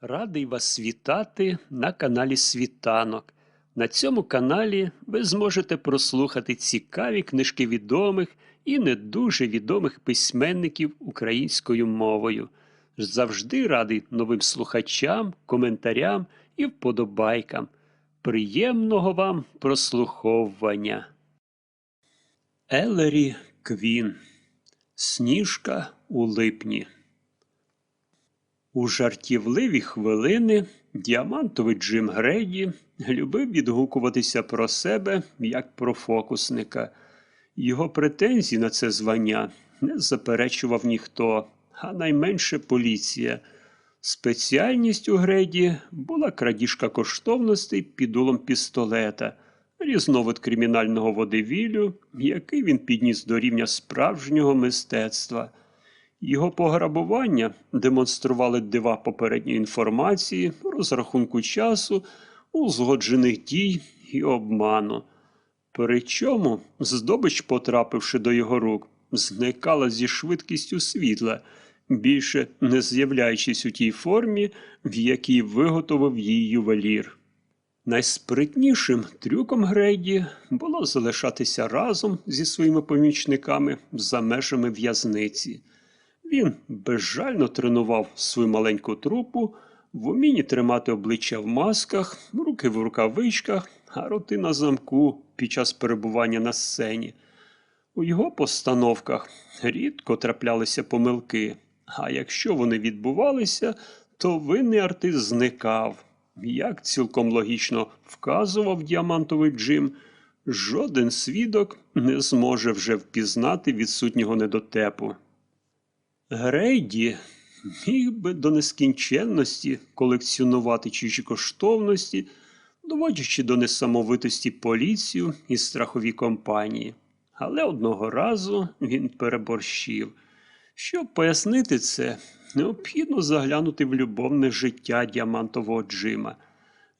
Радий вас вітати на каналі Світанок. На цьому каналі ви зможете прослухати цікаві книжки відомих і не дуже відомих письменників українською мовою. Завжди радий новим слухачам, коментарям і вподобайкам. Приємного вам прослуховування. Елері Квін. Сніжка у липні. У жартівливі хвилини діамантовий Джим Грейді любив відгукуватися про себе як про фокусника. Його претензії на це звання не заперечував ніхто, а найменше поліція. Спеціальність у Грейді була крадіжка коштовностей під дулом пістолета, різновид кримінального водевілю, який він підніс до рівня справжнього мистецтва. Його пограбування демонстрували дива попередньої інформації, розрахунку часу, узгоджених дій і обману. Причому здобич, потрапивши до його рук, зникала зі швидкістю світла, більше не з'являючись у тій формі, в якій виготовив її ювелір. Найспритнішим трюком Грейді було залишатися разом зі своїми помічниками за межами в'язниці. Він безжально тренував свою маленьку трупу, в умінні тримати обличчя в масках, руки в рукавичках, а роти на замку під час перебування на сцені. У його постановках рідко траплялися помилки, а якщо вони відбувалися, то винний артист зникав. Як цілком логічно вказував діамантовий Джим, жоден свідок не зможе вже впізнати відсутнього недотепу. Грейді міг би до нескінченності колекціонувати чужі коштовності, доводячи до несамовитості поліцію і страхові компанії. Але одного разу він переборщив. Щоб пояснити це, необхідно заглянути в любовне життя діамантового Джима.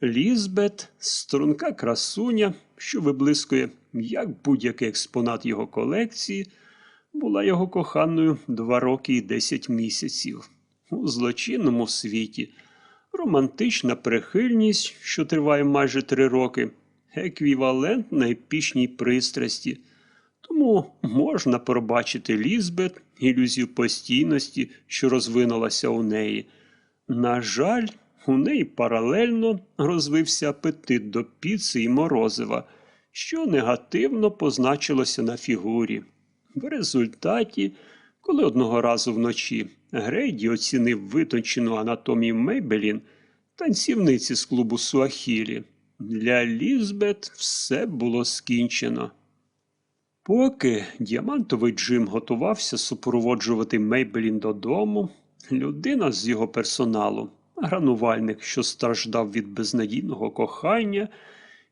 Лізбет струнка красуня, що виблискує як будь-який експонат його колекції, була його коханою два роки і десять місяців. У злочинному світі романтична прихильність, що триває майже три роки, еквівалент епічній пристрасті. Тому можна пробачити Лізбет ілюзію постійності, що розвинулася у неї. На жаль, у неї паралельно розвився апетит до піци і морозива, що негативно позначилося на фігурі. В результаті, коли одного разу вночі Грейді оцінив витончену анатомію Мейбелін, танцівниці з клубу Суахілі, для Лізбет все було скінчено. Поки діамантовий Джим готувався супроводжувати Мейбелін додому, людина з його персоналу, гранувальник, що страждав від безнадійного кохання,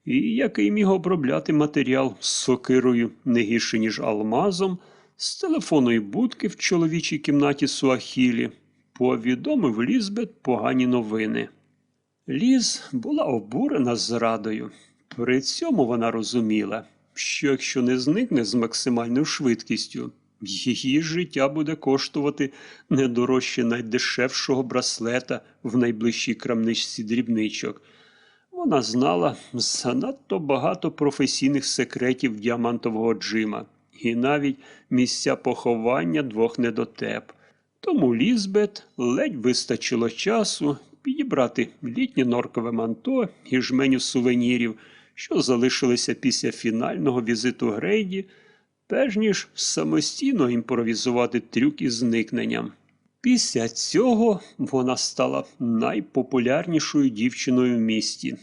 і який міг обробляти матеріал з сокирою не гірше, ніж алмазом, з телефонної будки в чоловічій кімнаті Суахілі, повідомив Лізбет погані новини. Ліз була обурена зрадою. При цьому вона розуміла, що якщо не зникне з максимальною швидкістю, її життя буде коштувати не дорожче найдешевшого браслета в найближчій крамничці дрібничок. Вона знала занадто багато професійних секретів діамантового Джима і навіть місця поховання двох недотеп. Тому Лізбет ледь вистачило часу підібрати літнє норкове манто і жменю сувенірів, що залишилися після фінального візиту Грейді, перш ніж самостійно імпровізувати трюк із зникненням. Після цього вона стала найпопулярнішою дівчиною в місті.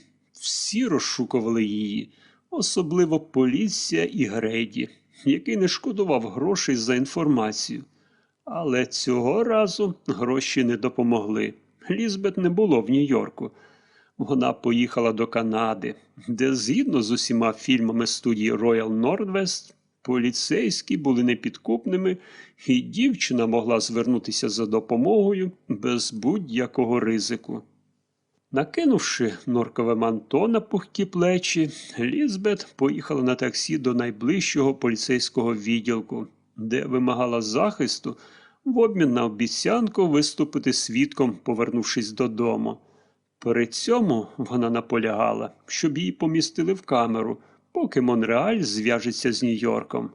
Всі розшукували її, особливо поліція і Грейді, який не шкодував грошей за інформацію. Але цього разу гроші не допомогли. Лізбет не було в Нью-Йорку. Вона поїхала до Канади, де, згідно з усіма фільмами студії Royal Nordwest, поліцейські були непідкупними, і дівчина могла звернутися за допомогою без будь-якого ризику. Накинувши норкове манто на пухкі плечі, Лізбет поїхала на таксі до найближчого поліцейського відділку, де вимагала захисту в обмін на обіцянку виступити свідком, повернувшись додому. При цьому вона наполягала, щоб її помістили в камеру, поки Монреаль зв'яжеться з Нью-Йорком.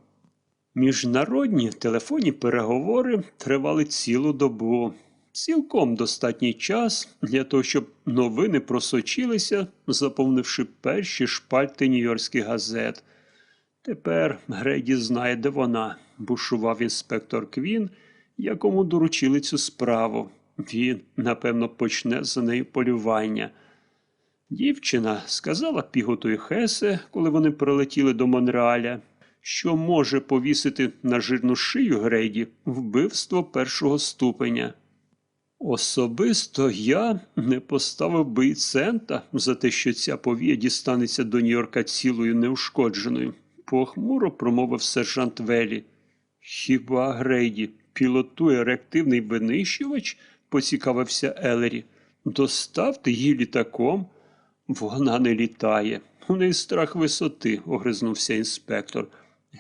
Міжнародні телефонні переговори тривали цілу добу. Цілком достатній час для того, щоб новини просочилися, заповнивши перші шпальти нью-йоркських газет. Тепер Греді знає, де вона, бушував інспектор Квін, якому доручили цю справу. Він, напевно, почне за нею полювання. Дівчина сказала Піготу і Хесе, коли вони прилетіли до Монреаля, що може повісити на жирну шию Грейді вбивство першого ступеня. Особисто я не поставив би і цента за те, що ця повія дістанеться до Нью-Йорка цілою неушкодженою, похмуро промовив сержант Велі. Хіба Грейді пілотує реактивний винищувач? поцікавився Елері. Доставте її літаком. Вона не літає. У неї страх висоти, огризнувся інспектор.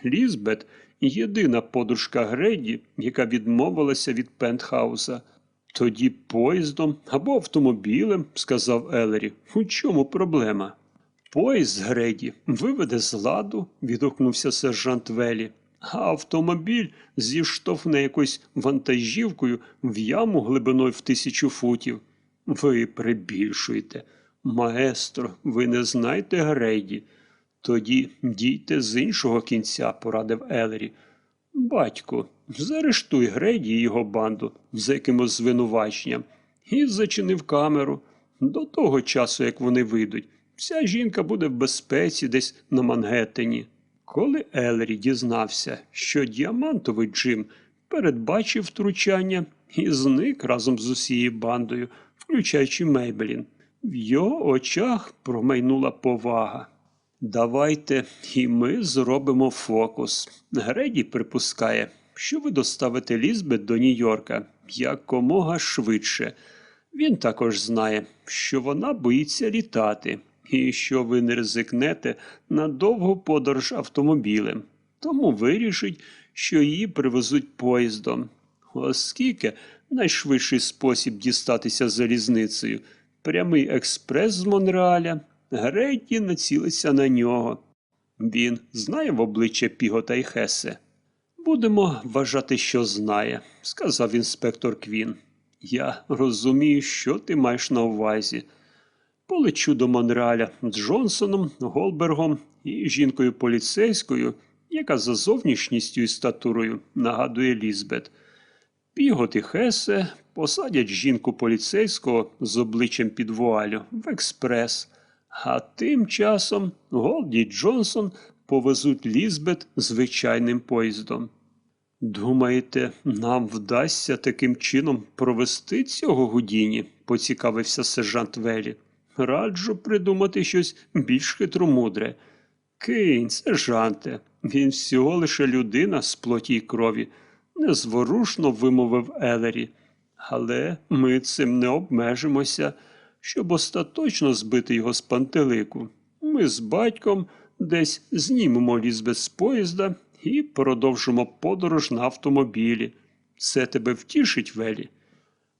Лізбет єдина подружка Греді, яка відмовилася від пентхауса. Тоді поїздом або автомобілем, сказав Елері. У чому проблема? Поїзд Греді виведе з ладу, відгукнувся сержант Велі, а автомобіль зіштовхне якоюсь вантажівкою в яму глибиною в тисячу футів. Ви прибільшуєте. Маестро, ви не знаєте Грейді? Тоді дійте з іншого кінця, порадив Елері. Батько, заарештуй Греді і його банду за якимось звинуваченням і зачинив камеру. До того часу, як вони вийдуть, вся жінка буде в безпеці десь на Мангеттені. Коли Елері дізнався, що діамантовий Джим передбачив втручання і зник разом з усією бандою, включаючи Мейбелін, в його очах промайнула повага. Давайте і ми зробимо фокус. Греді припускає, що ви доставите Лізбет до Нью-Йорка якомога швидше. Він також знає, що вона боїться літати, і що ви не ризикнете на довгу подорож автомобілем. Тому вирішить, що її привезуть поїздом. Оскільки найшвидший спосіб дістатися залізницею прямий експрес з Монреаля, Грейді націлиться на нього. Він знає в обличчя Пігота і Хесе. Будемо вважати, що знає, сказав інспектор Квін. Я розумію, що ти маєш на увазі. Полечу до Монреаля з Джонсоном, Голбергом і жінкою поліцейською, яка за зовнішністю і статурою нагадує Лізбет. Пігот і Хесе посадять жінку поліцейського з обличчям під вуалю в експрес. А тим часом Голді Джонсон повезуть Лізбет звичайним поїздом. Думаєте, нам вдасться таким чином провести цього Гудіні? поцікавився сержант Велі. Раджу придумати щось більш хитромудре. Кинь, сержанте, він всього лише людина з плоті й крові, незворушно вимовив Елері. Але ми цим не обмежимося щоб остаточно збити його з пантелику. Ми з батьком десь знімемо лізбет з поїзда і продовжимо подорож на автомобілі. Це тебе втішить, Велі.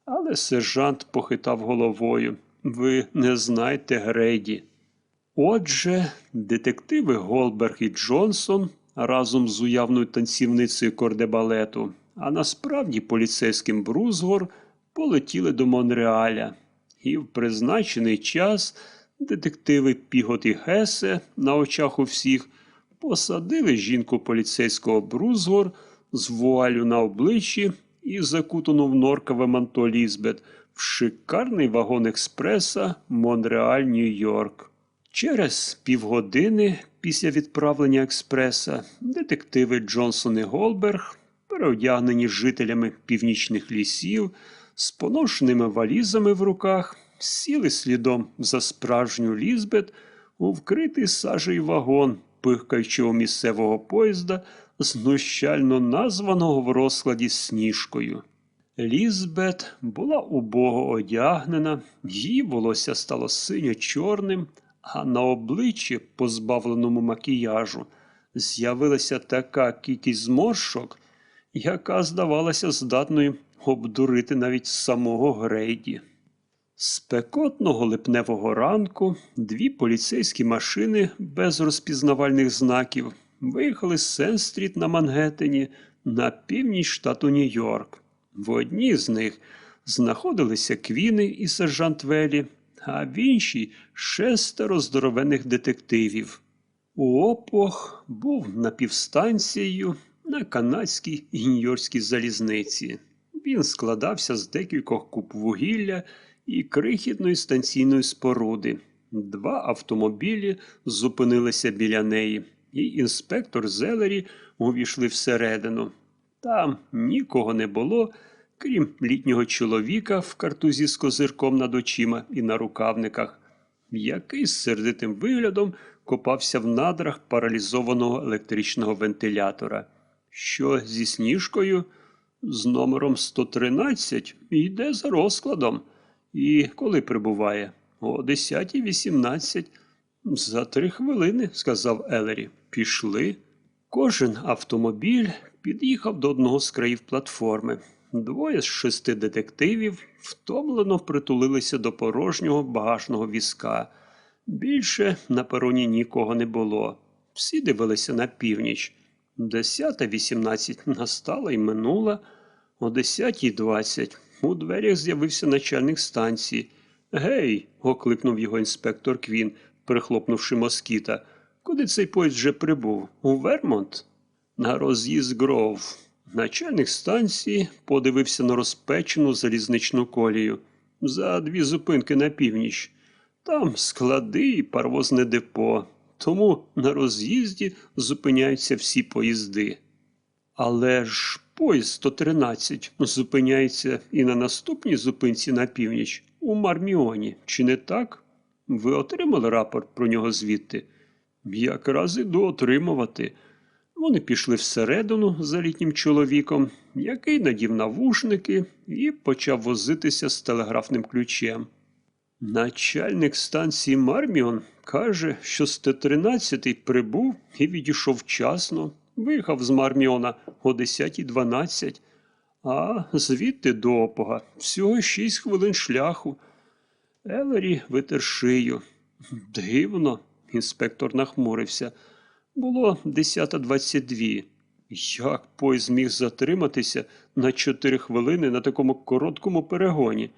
Але сержант похитав головою. Ви не знаєте Грейді. Отже, детективи Голберг і Джонсон разом з уявною танцівницею кордебалету, а насправді поліцейським Брузгор полетіли до Монреаля і в призначений час детективи Пігот і Гесе на очах у всіх посадили жінку поліцейського Брузгор з вуалю на обличчі і закутану в норкове манто Лізбет в шикарний вагон експреса Монреаль Нью-Йорк. Через півгодини після відправлення експреса детективи Джонсон і Голберг, переодягнені жителями північних лісів, з поношеними валізами в руках, сіли слідом за справжню Лізбет у вкритий сажею вагон, пихкаючи у місцевого поїзда, знущально названого в розкладі сніжкою. Лізбет була убого одягнена, її волосся стало синьо-чорним, а на обличчі, позбавленому макіяжу, з'явилася така кількість зморшок, яка здавалася здатною обдурити навіть самого Грейді. Спекотного липневого ранку дві поліцейські машини без розпізнавальних знаків виїхали з Сен-стріт на Мангеттені на північ штату Нью-Йорк. В одній з них знаходилися Квіни і сержант Велі, а в іншій шестеро здоровених детективів. Уопох був напівстанцією на канадській і нью-йоркській залізниці. Він складався з декількох куб вугілля і крихітної станційної споруди. Два автомобілі зупинилися біля неї, і інспектор Зелері увійшли всередину. Там нікого не було, крім літнього чоловіка в картузі з козирком над очима і на рукавниках, який з сердитим виглядом копався в надрах паралізованого електричного вентилятора. Що зі сніжкою? З номером 113 йде за розкладом. І коли прибуває? О 10.18. За три хвилини, сказав Елері. Пішли. Кожен автомобіль під'їхав до одного з країв платформи. Двоє з шести детективів втомлено притулилися до порожнього багажного візка. Більше на пероні нікого не було. Всі дивилися на північ. Десята вісімнадцять настала і минула. О десятій двадцять у дверях з'явився начальник станції. Гей. окликнув його інспектор Квін, прихлопнувши москіта. Куди цей поїзд вже прибув? У Вермонт? На роз'їзд Гров. Начальник станції подивився на розпечену залізничну колію за дві зупинки на північ. Там склади і паровозне депо, тому на роз'їзді зупиняються всі поїзди. Але ж поїзд 113 зупиняється і на наступній зупинці на північ у Марміоні, чи не так? Ви отримали рапорт про нього звідти? Якраз іду отримувати. Вони пішли всередину за літнім чоловіком, який надів навушники і почав возитися з телеграфним ключем. Начальник станції Марміон каже, що з Т-13 прибув і відійшов вчасно, виїхав з Марміона о 10.12, а звідти до опога всього 6 хвилин шляху. Елері витер шию. Дивно, інспектор нахмурився. Було 10.22. Як поїзд зміг затриматися на 4 хвилини на такому короткому перегоні?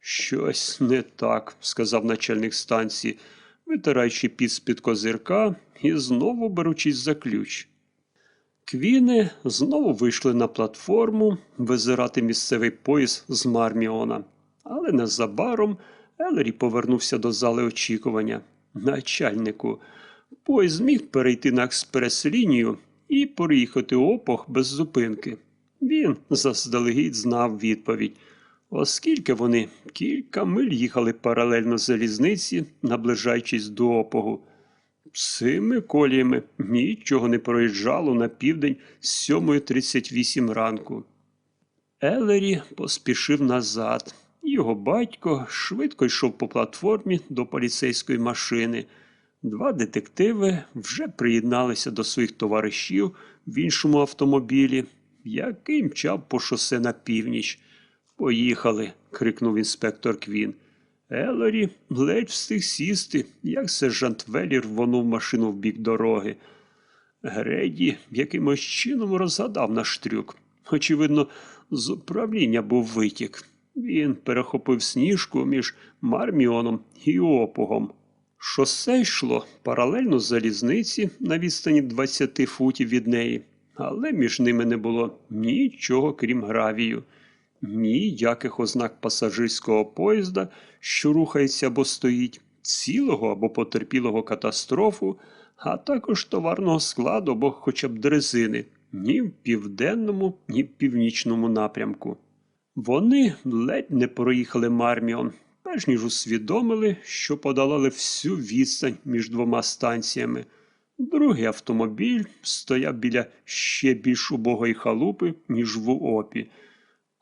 Щось не так, сказав начальник станції, витираючи піт з-під козирка і знову беручись за ключ. Квіни знову вийшли на платформу визирати місцевий поїзд з Марміона, але незабаром Елері повернувся до зали очікування. Начальнику, поїзд зміг перейти на експрес-лінію і переїхати опох без зупинки. Він заздалегідь знав відповідь, оскільки вони кілька миль їхали паралельно залізниці, наближаючись до опогу. Цими коліями нічого не проїжджало на південь з 7.38 ранку. Елері поспішив назад. Його батько швидко йшов по платформі до поліцейської машини. Два детективи вже приєдналися до своїх товаришів в іншому автомобілі, який мчав по шосе на північ. Поїхали, крикнув інспектор Квін. Елері ледь встиг сісти, як сержант Велі рвонув машину в бік дороги. Греді якимось чином розгадав наш трюк. Очевидно, з управління був витік. Він перехопив сніжку між Марміоном і опугом. Шосе йшло паралельно залізниці на відстані 20 футів від неї, але між ними не було нічого крім гравію, ніяких ознак пасажирського поїзда, що рухається або стоїть, цілого або потерпілого катастрофу, а також товарного складу або хоча б дрезини ні в південному, ні в північному напрямку. Вони ледь не проїхали Марміон, перш ніж усвідомили, що подолали всю відстань між двома станціями. Другий автомобіль стояв біля ще більш убогої халупи, ніж в Уопі.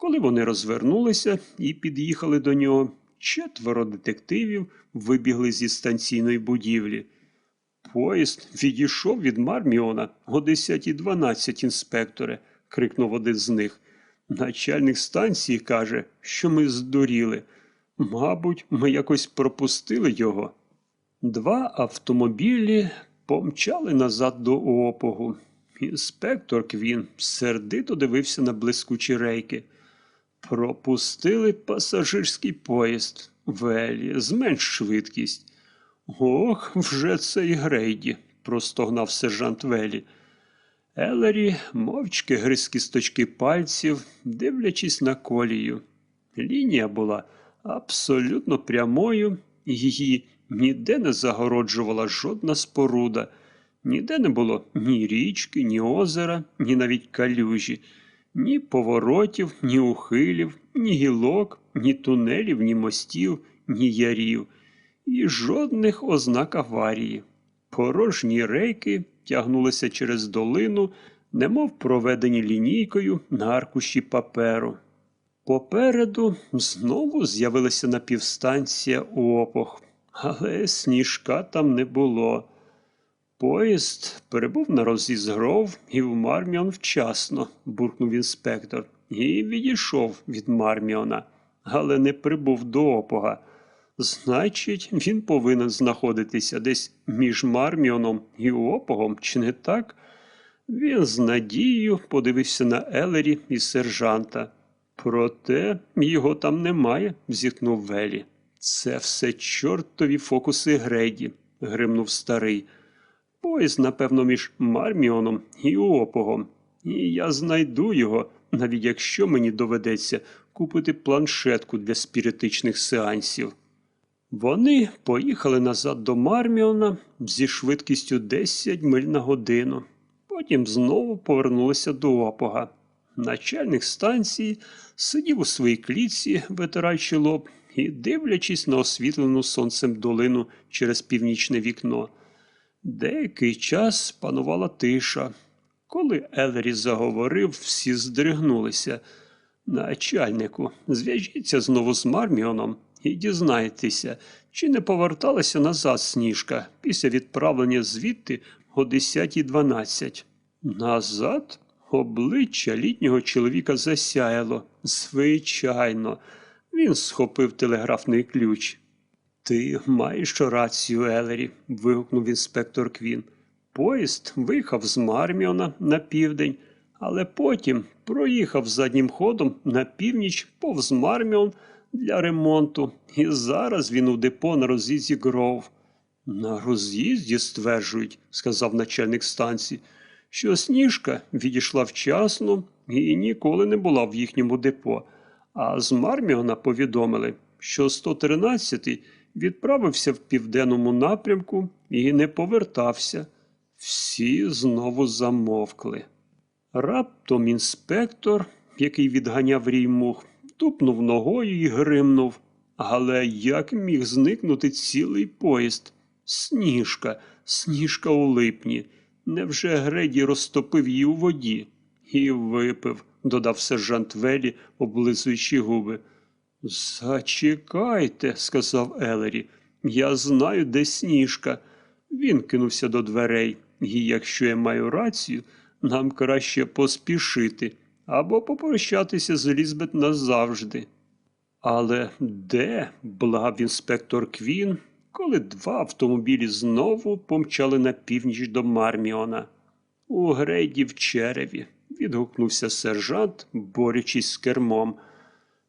Коли вони розвернулися і під'їхали до нього, четверо детективів вибігли зі станційної будівлі. Поїзд відійшов від Марміона о 10.12, інспекторе, крикнув один з них. Начальник станції каже, що ми здуріли. Мабуть, ми якось пропустили його. Два автомобілі помчали назад до опогу. Інспектор Квін сердито дивився на блискучі рейки. Пропустили пасажирський поїзд. Велі, зменш швидкість. Ох, вже це й Грейді, простогнав сержант Велі. Елері мовчки гриз кісточки пальців, дивлячись на колію. Лінія була абсолютно прямою, її ніде не загороджувала жодна споруда. Ніде не було ні річки, ні озера, ні навіть калюжі, ні поворотів, ні ухилів, ні гілок, ні тунелів, ні мостів, ні ярів, і жодних ознак аварії. Порожні рейки тягнулися через долину, немов проведені лінійкою на аркуші паперу. Попереду знову з'явилася напівстанція опох, але сніжка там не було. Поїзд перебув на роз'їзд Гров і в Марміон вчасно, буркнув інспектор, і відійшов від Марміона, але не прибув до опога. Значить, він повинен знаходитися десь між Марміоном і опогом, чи не так? Він з надією подивився на Елері і сержанта. Проте його там немає, зітхнув Велі. Це все чортові фокуси Грейді, гримнув старий. Поїзд, напевно, між Марміоном і Опогом. І я знайду його, навіть якщо мені доведеться купити планшетку для спіритичних сеансів. Вони поїхали назад до Марміона зі швидкістю 10 миль на годину. Потім знову повернулися до Опога. Начальник станції сидів у своїй клітці, витираючи лоб, і дивлячись на освітлену сонцем долину через північне вікно. Деякий час панувала тиша. Коли Елері заговорив, всі здригнулися. Начальнику, зв'яжіться знову з Марміоном і дізнайтеся, чи не поверталася назад сніжка після відправлення звідти о 10.12. Назад? Обличчя літнього чоловіка засяяло. Звичайно, він схопив телеграфний ключ. Ти маєш рацію, Елері, вигукнув інспектор Квін. Поїзд виїхав з Марміона на південь, але потім проїхав заднім ходом на північ повз Марміон для ремонту, і зараз він у депо на роз'їзді Гров. На роз'їзді стверджують, сказав начальник станції, що сніжка відійшла вчасно і ніколи не була в їхньому депо. А з Марміона повідомили, що 113-й відправився в південному напрямку і не повертався. Всі знову замовкли. Раптом інспектор, який відганяв рій мух, тупнув ногою і гримнув. Але як міг зникнути цілий поїзд? Сніжка, сніжка у липні. Невже Греді розтопив її у воді? І випив, додав сержант Велі, облизуючи губи. Зачекайте, сказав Елері. Я знаю, де сніжка. Він кинувся до дверей, і якщо я маю рацію, нам краще поспішити або попрощатися з Елізабет назавжди. Але де, благав інспектор Квін, коли два автомобілі знову помчали на північ до Марміона? У Грейді в череві, відгукнувся сержант, борючись з кермом.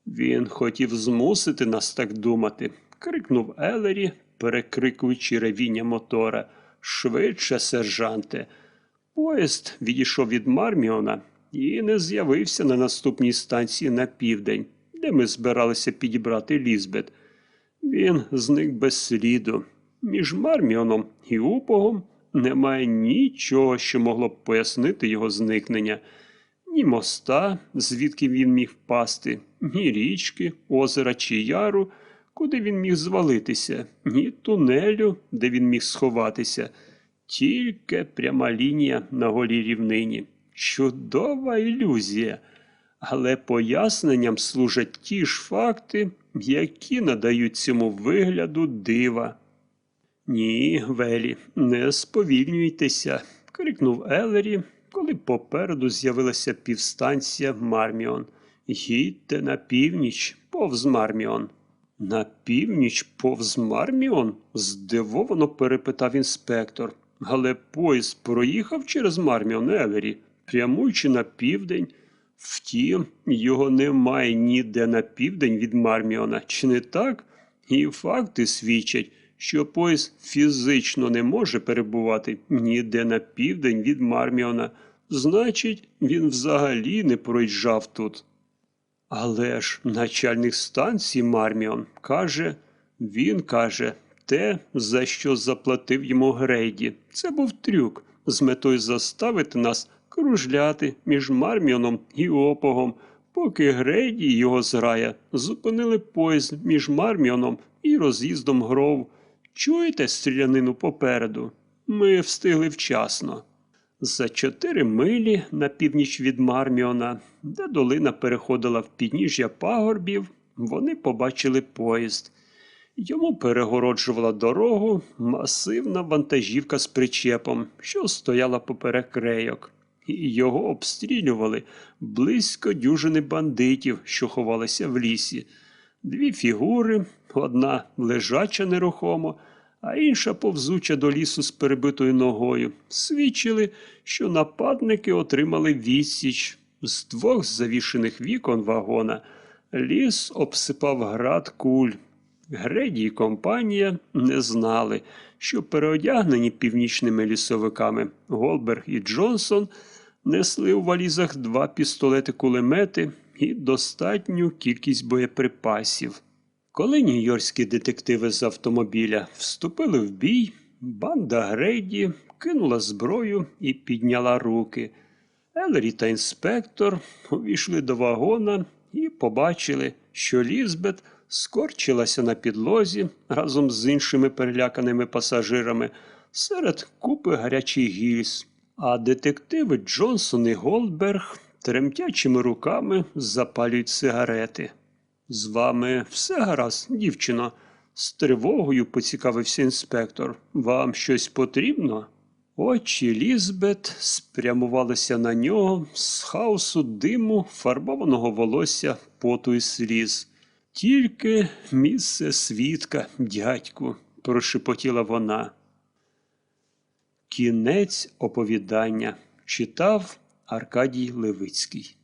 Він хотів змусити нас так думати, крикнув Елері, перекрикуючи ревіння мотора. Швидше, сержанте. Поїзд відійшов від Марміона і не з'явився на наступній станції на південь, де ми збиралися підібрати Лізбет. Він зник без сліду. Між Марміоном і Упогом немає нічого, що могло б пояснити його зникнення. Ні моста, звідки він міг впасти, ні річки, озера чи яру, куди він міг звалитися, ні тунелю, де він міг сховатися, тільки пряма лінія на голій рівнині. Чудова ілюзія. Але поясненням служать ті ж факти, які надають цьому вигляду дива. Ні, Велі, не сповільнюйтеся, крикнув Елері, коли попереду з'явилася півстанція Марміон. Їдьте на північ, повз Марміон. На північ повз Марміон? здивовано перепитав інспектор. Але поїзд проїхав через Марміон Евері, прямуючи на південь. Втім, його немає ніде на південь від Марміона, чи не так? І факти свідчать, що поїзд фізично не може перебувати ніде на південь від Марміона. Значить, він взагалі не проїжджав тут. Але ж начальник станції Марміон каже, він каже, те, за що заплатив йому Грейді. Це був трюк з метою заставити нас кружляти між Марміоном і Опогом, поки Грейді і його зграя зупинили поїзд між Марміоном і роз'їздом Гров. Чуєте стрілянину попереду? Ми встигли вчасно. За чотири милі на північ від Марміона, де долина переходила в підніжжя пагорбів, вони побачили поїзд. Йому перегороджувала дорогу масивна вантажівка з причепом, що стояла поперек рейок. Його обстрілювали близько дюжини бандитів, що ховалися в лісі. Дві фігури, одна лежача нерухомо, а інша повзуча до лісу з перебитою ногою, свідчили, що нападники отримали відсіч з двох завішених вікон вагона. Ліс обсипав град куль. Греді і компанія не знали, що переодягнені північними лісовиками Голберг і Джонсон несли у валізах два пістолети-кулемети і достатню кількість боєприпасів. Коли нью-йоркські детективи з автомобіля вступили в бій, банда Грейді кинула зброю і підняла руки. Елері та інспектор увійшли до вагона і побачили, що Лізбет скорчилася на підлозі разом з іншими переляканими пасажирами серед купи гарячих гільз, а детективи Джонсон і Голдберг тремтячими руками запалюють сигарети. З вами все гаразд, дівчино? З тривогою поцікавився інспектор. Вам щось потрібно? Очі Лізбет спрямувалися на нього з хаосу диму, фарбованого волосся, поту і сліз. Тільки місце свідка, дядьку, прошепотіла вона. Кінець оповідання читав Аркадій Левицький.